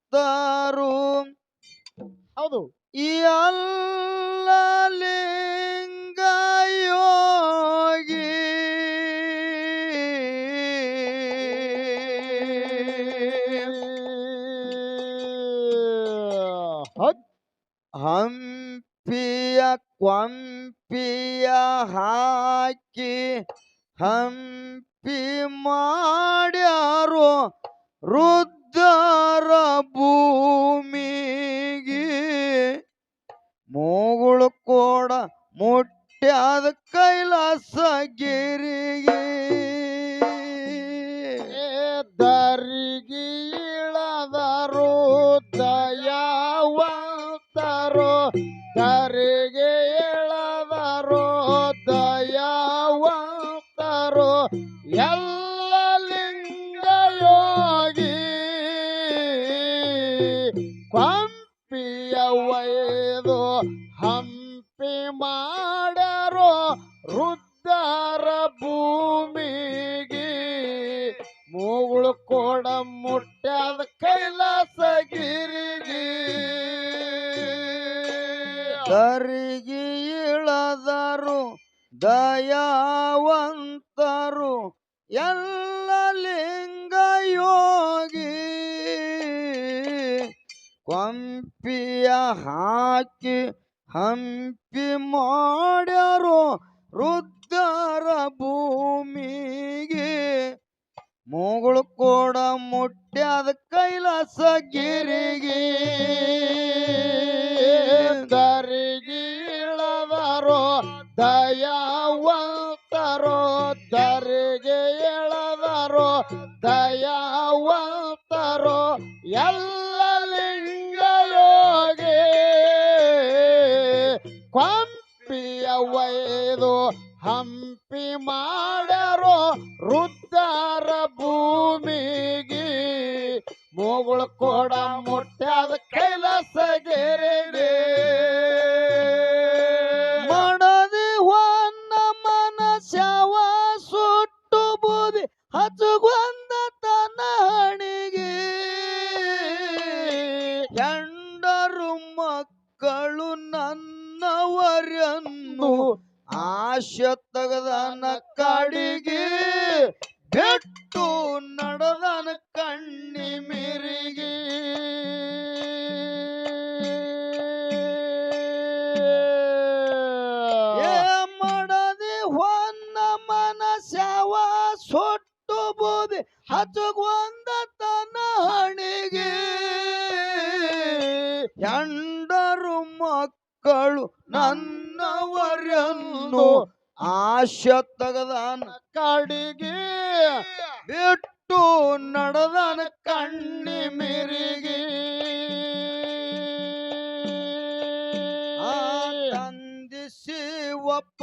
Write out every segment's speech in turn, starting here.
ದಯಾವಂತರು ಹೌದು ಎಲ್ಲ ಲಿಂಗ ಯೋಗಿ ಹೌದ್. ಹಂಪಿಯ ಕೊಂಪಿಯ ಹಾಕಿ ಹಂಪಿ ಮಾಡ್ಯಾರೋ ರುದ್ರ ಭೂಮಿಗೆ ಮೂಗುಳು ಕೋಡ ಮುಟ್ಟ್ಯಾದ ಕೈಲಾಸ ಗಿರಿಗೆ ಮಾಡರೋ ರುದ್ರ ಭೂಮಿಗೆ? ಮೂಗುಳು ಕೋಡ ಮುಟ್ಟ್ಯಾದ ಕೈಲಾಸಗಿರಿಗೆ. ಕರಿಗಿ ಇಳದರು ದಯಾವಂತರು ಎಲ್ಲ ಲಿಂಗ ಯೋಗಿ. ಕೊಂಪಿಯ ಹಾಕಿ ಹಂಪಿ ಮಾಡ್ಯಾರೋ ರುದ್ರರ ಭೂಮಿಗೆ. ಮೂಗುಳು ಕೂಡ ಮುಟ್ಟ್ಯಾದ ಕೈಲಾಸ ಗಿರಿಗೆ. ದರಿಗಿಳವರೋ ದಯಾವಂತರು, ದರಿಗೆ ಎಳದರು ದಯಾವಂತರೋ, ಎಲ್ಲ ಹಂಪಿ ಮಾಡರೋ ರುದ್ರರ ಭೂಮಿಗೆ. ಮೂಗುಳು ಕೋಡ ಕೈಲಾಸ ಗೆರೆ ಮಾಡದೆ ಹೊನ್ನ ಮನಸ್ಯವ ಸುಟ್ಟು ಬೂದಿ ಹಚ್ಚುಗೊಂದ ತನ ಹಣಿಗೆ. ಹೆಂಡರು ಮಕ್ಕಳು ನನ್ನವರನ್ನು ಆಶೆ ತೆಗೆದನ ಕಾಡಿಗೆ ಬೆಟ್ಟು ನಡೆದಾನ ಕಣ್ಣಿ ಮಿರಿಗೆ. ಮಾಡದೆ ಹೊನ್ನ ಮನಸ್ಯವ ಸುಟ್ಟು ಬೂದಿ ಹಚ್ಚುಗೊಂದ ತನ್ನ ಹಣಿಗೆ. ಹೆಂಡರು ಮಕ್ಕಳು ನನ್ನವರನ್ನು ಆಶೆ ತಗದಾನ ಕಾಡಿಗೆ ಬಿಟ್ಟು ನಡೆದಾನ ಕಣ್ಣಿ ಮಿರಿಗೆ. ಆ ತಂದೆ ಶಿವಪ್ಪ,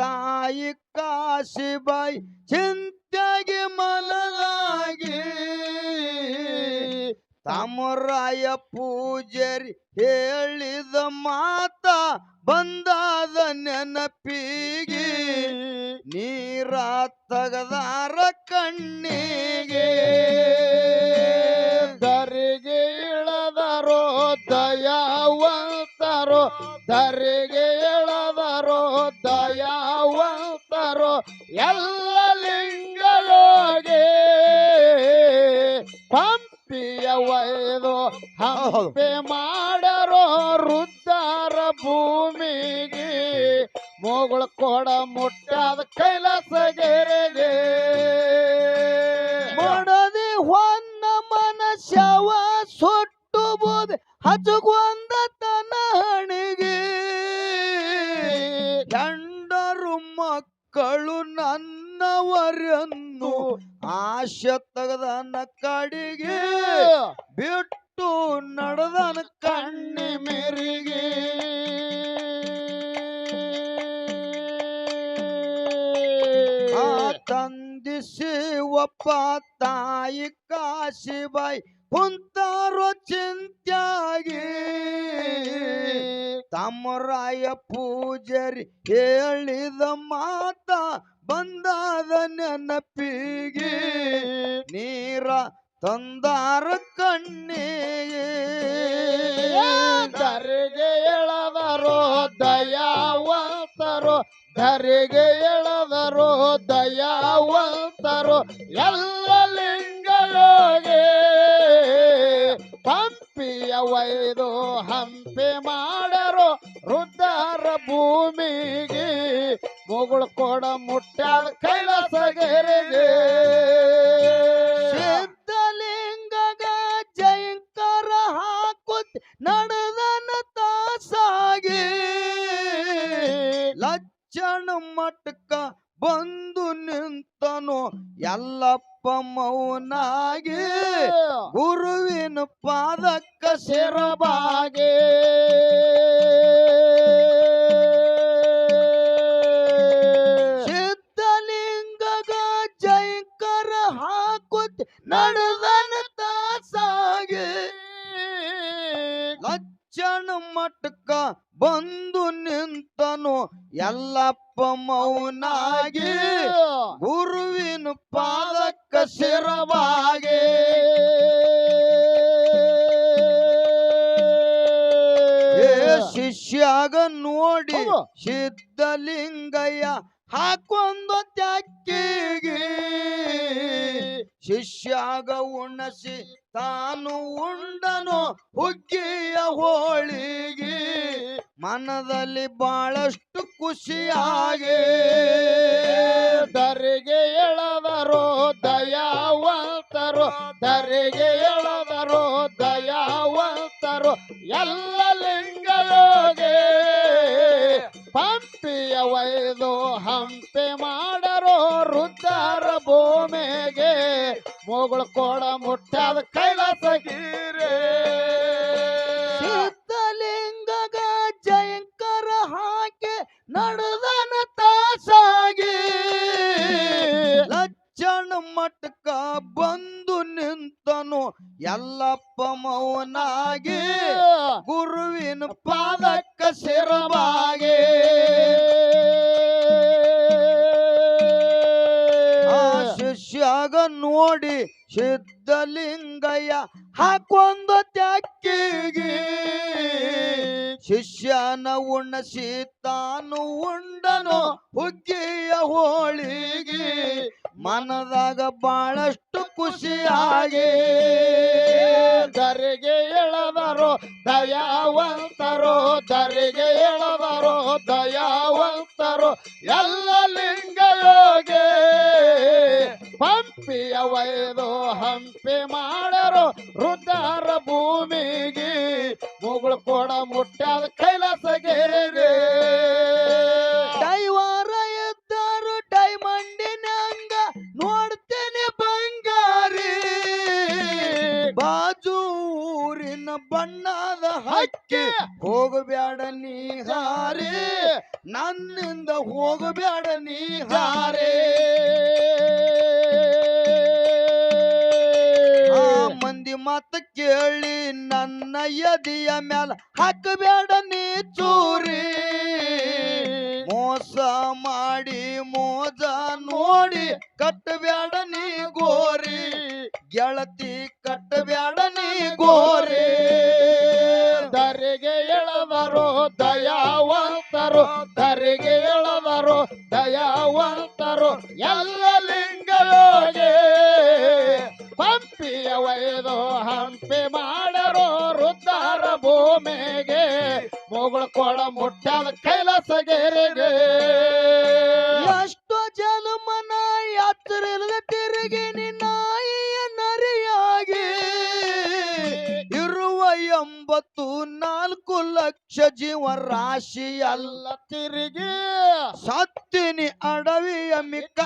ತಾಯಿ ಕಾಶಿಬಾಯಿ ಚಿಂತೆಗೆ ಮನದಾಗಿ ತಮರಾಯ ಪೂಜರಿ ಹೇಳಿದ ಮಾತ ಬಂದಾದ ನೆನಪಿಗೆ ನೀರ ತಗದಾರ ಕಣ್ಣಿಗೆ ದರಿಗೆ ಇಳದರೋ ದಯಾವಂತರೋ ದರಿಗೆ ಇಳದರೋ ದಯಾವಂತರೋ ಎಲ್ಲ ಲಿಂಗಲೋಗೆ ಪಂಪಿಯ ಒಯ್ದು ಹಂಪೆ ಮಾಡರೋ ರುದ್ರರ ಭೂಮಿಗೆ ಮೋಗಳ ಕೊಡ ಮುಟ್ಟಾದ ಕೈಲಾಸಗೆರೆಗೆ. ಮಾಡದೆ ಹೊನ್ನ ಮನಸ್ಯವ ಸುಟ್ಟು ಬೋದೆ ಹಚ್ಚುಗೊಂದ ತನ್ನ ಹಣಿಗೆ. ಗಂಡರು ಮಕ್ಕಳು ನನ್ನವರನ್ನು ಆಶ ತೆಗೆದನ ಕಡಿಗೆ ಬಿಟ್ಟು ನಡೆದನ ಕಣ್ಣಿ ಮೇರಿಗೆ. ಆ ತಂದಿಸಿ ಒಪ್ಪ ತಾಯಿ ಕಾಶಿಬಾಯಿ ಕುಂತಾರೋ ಚಿಂತ್ಯಾಗಿ. ತಮ್ಮರಾಯ ಪೂಜರಿ ಹೇಳಿದ ಮಾತ ಬಂದಾದ ನೆನಪಿಗೆ. ನೀರ ತಂದಾರ ಕಣ್ಣಿಗೆ ಧರೆಗೆ ಎಳದರೋ, ದಯಾವಂತರು, ಧರೆಗೆ ಎಳದರೋ, ದಯಾವಂತರು, ಎಲ್ಲ ಲಿಂಗಯೋಗಿ. ಪಂಪಿಯ ವೈದು ಹಂಪೆ ಮಾಡರು ವೃದ್ಧರ ಭೂಮಿಗೆ ಮುಗುಳು ಕೊಡ ಮುಟ್ಟಾದ ಕೈಲಾಸಗೆರೆಗೆ. ಮೌನಾಗಿ ಗುರುವಿನ ಪಾದಕ್ಕ ಶಿರಬಾಗಿ ಶಿಷ್ಯಾಗ ನೋಡಿ. ಸಿದ್ಧಲಿಂಗಯ್ಯ ಹಾಕೊಂದು ತ್ಯಾಕಿಗೆ ಶಿಷ್ಯಾಗ ಉಣಸಿ ತಾನು ಉಂಡನು ಹುಗ್ಗಿಯ ಹೋಳಿಗೆ. ಮನದಲ್ಲಿ ಬಹಳಷ್ಟು ಖುಷಿಯಾಗಿ. ದರಿಗೆ ಎಳದರು ದಯಾವಂತರು. ದರಿಗೆ ಎಳದರು ದಯಾವಂತರು. ಎಲ್ಲ ಒಯ್ದು ಹಂಪೆ ಮಾಡರೋ ರುದ್ರ ಭೂಮಿಗೆ ಮುಗುಳು ಕೊಡ ಮುಟ್ಟಾದ ಕೈಲಾಸಗಿರೆ ಸಿದ್ಧಲಿಂಗಗ ಜಯಂಕರ ಹಾಕಿ ನಡೆದನ ತಾಸಾಗಿ. ಲಚ್ಚಣ ಮಟ್ಕ ಬಂದು ನಿಂತನು ಎಲ್ಲಪ್ಪ ಮೌನಾಗಿ. ಗುರುವಿನ ಪಾದಕ್ಕ ಶಿರಬಾಗಿ. ಹಾಕೊಂದು ತ್ಯಾಕಿಗೆ ಶಿಷ್ಯನ ಉಣಸಿ ತಾನು ಉಂಡನು ಹುಗ್ಗಿಯ ಹೋಳಿಗೆ. ಮನದಾಗ ಬಹಳಷ್ಟು ಖುಷಿಯಾಗಿ ದರಿಗೆ ಎಳವರು ದಯಾವಂತರು, ದರಿಗೆ ಎಳವರು ದಯಾವಂತರು. ಎಲ್ಲ ಲಿಂಗಯೋಗೆ ಪಂಪಿಯ ವೈದು ಹಂಪಿ ಮಾಡರು ವೃದ್ಧರ ಭೂಮಿಗೆ. ಮುಗುಳು ಕೊಡ ಮುಟ್ಟಾದ ಕೈಲಾಸಗೇರಿ ದೈವಾರ ಎದ್ದರು ಡೈಮಂಡಿನಂಗ ನೋಡ್ತೇನೆ ಬಂಗಾರಿ. ಬಾಜೂರಿನ ಬಣ್ಣದ ಹಕ್ಕಿ. ಹೋಗಬ್ಯಾಡ ನೀ ಹಾರಿ. ನನ್ನಿಂದ ಹೋಗಬ್ಯಾಡ ನೀ ಹಾರಿ. ಮಂದಿ ಮಾತ ಕೇಳಿ ನನ್ನ ಎದಿಯ ಮ್ಯಾಲ ಹಾಕಬೇಡ ನೀ ಚೂರಿ. ಮೋಸ ಮಾಡಿ ಮೋಜ ನೋಡಿ ಕಟ್ಟಬೇಡ ನೀ ಗೋರಿ. ಗೆಳತಿ ಕಟ್ಟಬೇಡ ನೀ ಗೋರಿ. ದರಿಗೆ ಎಳವರು ದಯಾವಂತರು. ದರಿಗೆ ಎಳವರು ದಯಾವಂತರು. ಎಲ್ಲ ಮುಗುಳು ಕೊಡ ಮುಟ್ಟಾದ ಕೈಲಾಸಗೆರೆಗೆ ಎಷ್ಟೋ ಯಾತ್ರ ಇಲ್ಲದ ತಿರುಗಿ ನಿನ್ನಾಯಿಯ ನರಿಯಾಗಿ. ಇರುವ ಎಂಬತ್ತು ನಾಲ್ಕು ಲಕ್ಷ ಜೀವ ರಾಶಿ ಅಲ್ಲ ತಿರುಗಿ. ಸತ್ತಿನಿ ಅಡವಿಯ ಮಿಕ್ಕ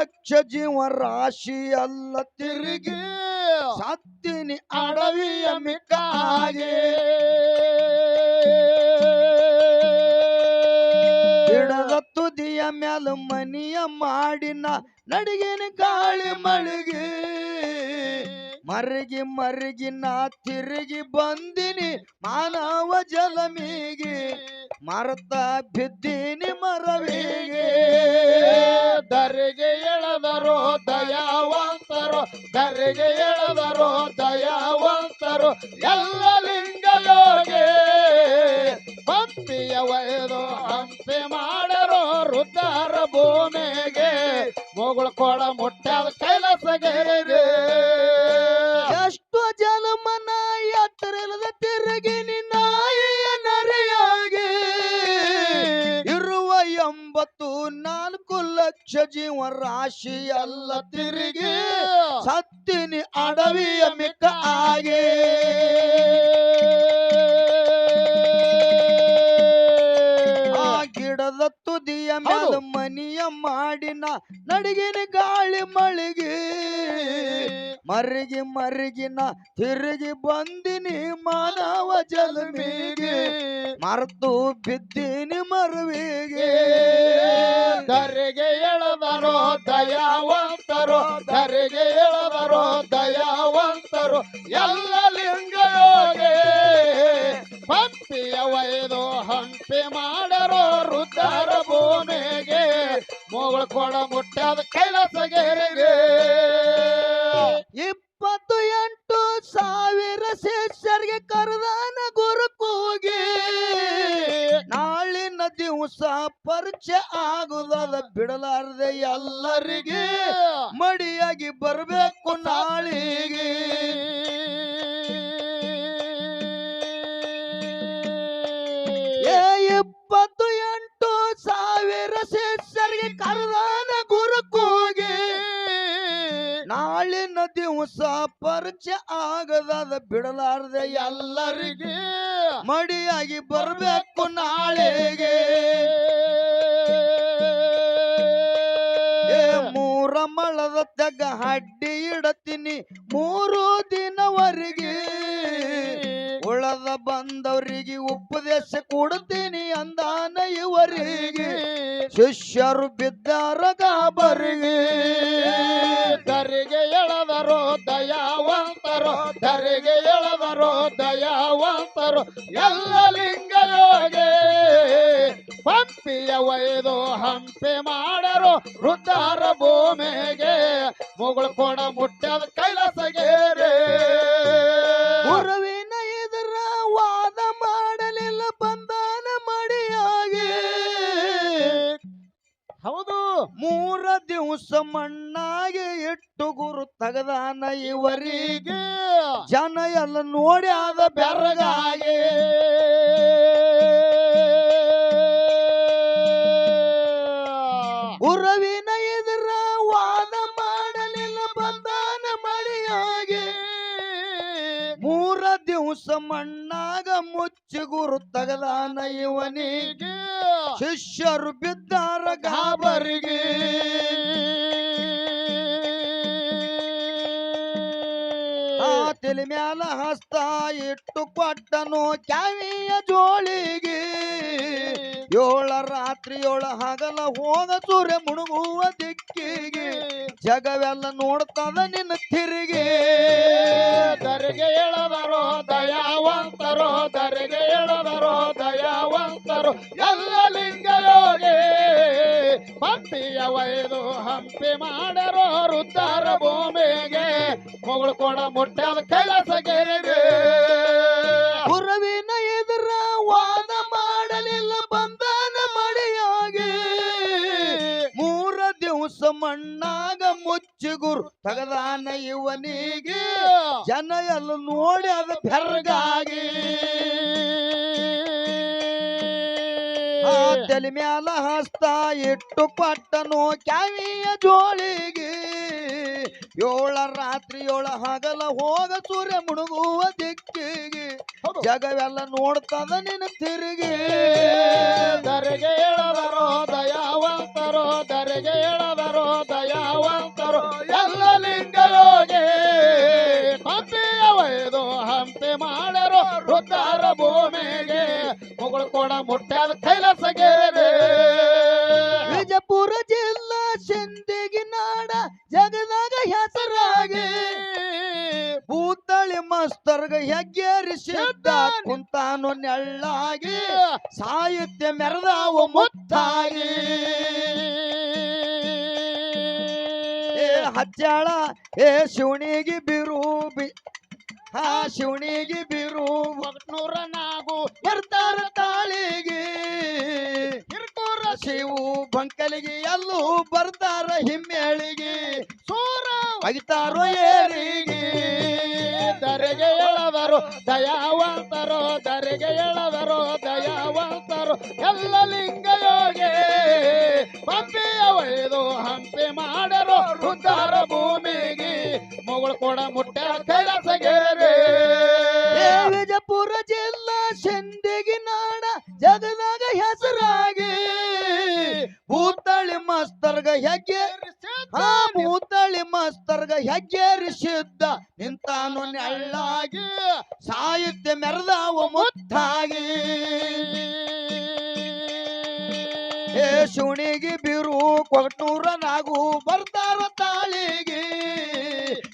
ಲಕ್ಷ ಜೀವ ರಾಶಿ ಅಲ್ಲ ತಿರುಗಿ ಸತ್ತಿನಿ ಅಡವಿಯ ಮಿಕ್ಕಾಗೆ. ಗಿಡದ ತುದಿಯ ಮ್ಯಾಲ ಮನಿಯ ಮಾಡಿನ ನಡಿಗಿನ ಗಾಳಿ ಮಳಿಗೆ. ಮರಗಿ ಮರಗಿ ನಾ ತಿರುಗಿ ಬಂದಿನಿ ಮಾನವ ಜಲಮಿಗೆ, ಮರತ ಬಿದ್ದೀನಿ ಮರವಿಗೆ. ದರಿಗೆ ಎಳದರೋ ದಯಾವಂತರು, ದರಿಗೆ ಎಳದರೋ ದಯಾವಂತರು, ಎಲ್ಲ ಲಿಂಗಯೋಗೆ. ಭಕ್ತಿಯ ವಯದು ಹಂಪೆ ಮಾಡರು ರುದ್ದಾರ ಭೂಮಿಗೆ, ಮೊಗಳು ಕೊಡ ಮುಟ್ಟಾದ ಕೈಲಾಸಗೆರೆಗೆ ಜೀವ ರಾಶಿ ಮರಿಗಿ ಮರಿಗಿನ ತಿರುಗಿ ಬಂದಿನಿ ಮಾನವ ಜಲಮಿಗೆ. ಮರೆತು ಬಿದ್ದೀನಿ ಮರುವಿಗೆ. ಧರೆಗೆ ಎಳದರೋ ದಯಾವಂತರು, ಧರೆಗೆ ಎಳದರೋ ದಯಾವಂತರು, ಎಲ್ಲ ಲಿಂಗ ಯೋಗಿ ಭಕ್ತಿಯ ಒಯ್ದು ಹಂಪಿ ಮಾಡರೋ ರುದ್ರ ಭೂಮಿಗೆ ಮುಗುಳು ಕೊಡ ಮುಟ್ಟಾದ ಕೈಲಾಸಗೆರೆಗೆ ಇಪ್ಪತ್ತು ಎಂಟು ಸಾವಿರ ಶಿಷ್ಯರಿಗೆ ಕರೆದಾನ ಗುರು ಕೂಗಿ ನಾಳಿನ ದಿವಸ ಪರಿಚಯ ಆಗುದದ ಬಿಡಲಾರದೆ ಎಲ್ಲರಿಗೆ ಮಡಿಯಾಗಿ ಬರಬೇಕು ನಾಳಿಗೆ. ಇಪ್ಪತ್ತು ಎಂಟು ಸಾವಿರ ಕರೆದಾನ ಗುರು ಕೂಗಿ ನಾಳಿನ ದಿವಸ ಪರಿಚಯ ಆಗದ ಬಿಡಲಾರದೆ ಎಲ್ಲರಿಗೆ ಮಡಿಯಾಗಿ ಬರಬೇಕು ನಾಳೆಗೆ. ಮೂರ ಮಳದ ತೆಗ ಹಡ್ಡಿ ಇಡತೀನಿ ಮೂರು ದಿನವರೆಗೆ. ಬಂದವರಿಗೆ ಉಪದೇಶ ಕೊಡ್ತೀನಿ ಅಂದಾನ ಇವರಿಗೆ. ಶಿಷ್ಯರು ಬಿದ್ದಾರ ಗಾಬರಿಗೆ. ಧರಿಗೆ ಎಳದರೋ ದಯಾವಂತರು ಧರಿಗೆ ಎಳದರೋ ದಯಾವಂತರು ಎಲ್ಲ ಲಿಂಗಯೋಗೆ ಪಂಪಿಯ ಒಯ್ದು ಹಂಪೆ ಮಾಡರು, ವೃದ್ಧಾರ ಭೂಮಿಗೆ. ಮುಗುಳು ಮುಟ್ಟದ ಕೈಲಾಸಗೇರೆ. ಮಣ್ಣಾಗಿ ಇಟ್ಟು ಗುರು ತಗದಾನ ಇವರಿಗೆ. ಜನ ಎಲ್ಲ ನೋಡಿ ಆದ ಬೆರಗಾಗಿ. ಉರವಿನ ಎದುರ ವಾದ ಮಾಡಲಿಲ್ಲ ಬಂದಾನ ಮಳೆಯಾಗಿ ಮೂರ ದಿವಸ ಮಣ್ಣಾಗ ಮುಚ್ಚಿ ಗುರು ತಗದಾನ ಇವನಿಗೆ. ಶಿಷ್ಯರು ಬಿದ್ದಾರ ಗಾಬರಿಗೆ ಆ ತಲೆ ಮ್ಯಾಲ ಹಸ್ತ ಇಟ್ಟು ಕೊಟ್ಟನು ಕ್ಯಾವಿಯ ಜೋಳಿಗೆ. ಏಳ ರಾತ್ರಿ ಏಳ ಹಗಲ ಹೋಗ ಸೂರ್ಯ ಮುಣುಗುವ ದಿಕ್ಕಿಗೆ. ಜಗವೆಲ್ಲ ನೋಡ್ತದ ನಿನ್ನ ತಿರುಗಿ. ದರಿಗೆ ಎಳದರೋ ದಯಾವಂತರೋ, ದರಿಗೆ ಎಳದರೋ ದಯಾವಂತರು, ಎಲ್ಲ ಲಿಂಗಯೋಗಿ. ಪಂಪಿಯ ವೈದು ಹಂಪಿ ಮಾಡರೋ ರುದ್ದಾರ ಭೂಮಿಗೆ. ಮುಗಳು ಕೊಡ ಮುಟ್ಟದ ಕೈಲಾಸಗೆರೆಗೆ ಮಣ್ಣಾಗ ಮುಚ್ಚಿಗುರು ತಗದಾನ ಇವನಿಗೆ. ಜನ ಎಲ್ಲ ನೋಡಿ ಅದು ಬೆರಗಾಗಿ. ಆ ತಲೆ ಮ್ಯಾಲ ಹಸ್ತ ಇಟ್ಟು ಪಟ್ಟನು ಕ್ಯಾವಿಯ ಜೋಳಿಗೆ. ಏಳ ರಾತ್ರಿ ಏಳ ಹಗಲ ಹೋಗ ಸೂರ್ಯ ಮುಣುಗುವ ದಿಕ್ಕಿಗೆ. ಜಗವೆಲ್ಲ ನೋಡ್ತದ ನಿನ್ನ ತಿರುಗಿ. ದರೆಗೆ ಹೇಳದರೋ ದಯಾವಂತರೋ ದರೆಗೆ ಹೇಳದರೋ ದಯಾವಂತರೋ. ಎಲ್ಲ ನೆಳ್ಳಾಗಿ ಸಾಹಿತ್ಯ ಮೆರೆದಾವು ಮುತ್ತಾಗಿ. ಹಚ್ಚಾಳ ಏ ಶಿವಣಿಗೆ ಬಿರು ಆ ಶಿವಣಿಗೆ ಬಿರು ಒಟ್ನೂರ ನಾಗು ಬರ್ತಾರ ತಾಳಿಗೆ. ಶಿವು ಬಂಕಲಿಗೆ ಎಲ್ಲೂ ಬರ್ತಾರ ಹಿಮ್ಮೇಳಿಗೆ. ಸೂರ ಒಗಿತಾರೋ ಏರಿಗೆ ದರೆಗೆ ಎಳವರು ದಯಾವಂತರು ದರೆಗೆ ಎಳವರು ದಯಾವಂತರು ಎಲ್ಲ ಲಿಂಗ ಯೋಗೆ ಪಂಪಿಯ ಒಯ್ದು ಹಂಪಿ ಮಾಡರು ಉದ್ದಾರ ಭೂಮಿಗೆ. ಮೊಗಳು ಕೂಡ ಮುಟ್ಟ ಕೈಲಾಸಗೇರಿ. ವಿಜಯಪುರ ಜಿಲ್ಲಾ ಸಿಂದಗಿ ನಾಡ ಜಗದಾಗ ಹೆಸರಾಗಿ. ಮಸ್ತರ್ಗ ಹೆಗ್ಗೆ ಹಾ ಭೂತಳಿ ಮಸ್ತರ್ಗ ಹೆಜ್ಜೆರಿಸಿದ್ದ ನಿಂತಾನು ನೆಳ್ಳಾಗಿ ಸಾಹಿತ್ಯ ಮೆರೆದಾವು ಮುತ್ತಾಗಿ ಏ ಶುಣಿಗಿ ಬಿರು ಕೊಟ್ಟೂರ ನಾಗು ಬರ್ತಾರ ತಾಳಿಗೆ.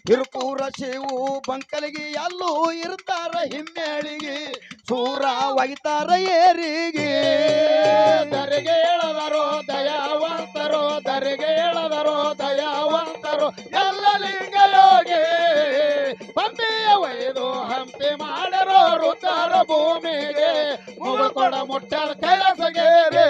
ಹಿರುಕೂರ ಶಿವು ಬಂಕಲಿಗೆ ಎಲ್ಲೂ ಇರ್ತಾರ ಹಿಮ್ಮೇಳಿಗೆ. ಸೂರ ಒಗಿತಾರ ಏರಿಗೆ. ದರೆಗೆ ಎಳದರು ಮುಟ್ಟಾರ ಭೂಮಿಗೆ ಮುಗ ಕೊಡ ಮುಟ್ಟಾರ ಕೈಲಾಸಗೇರೆ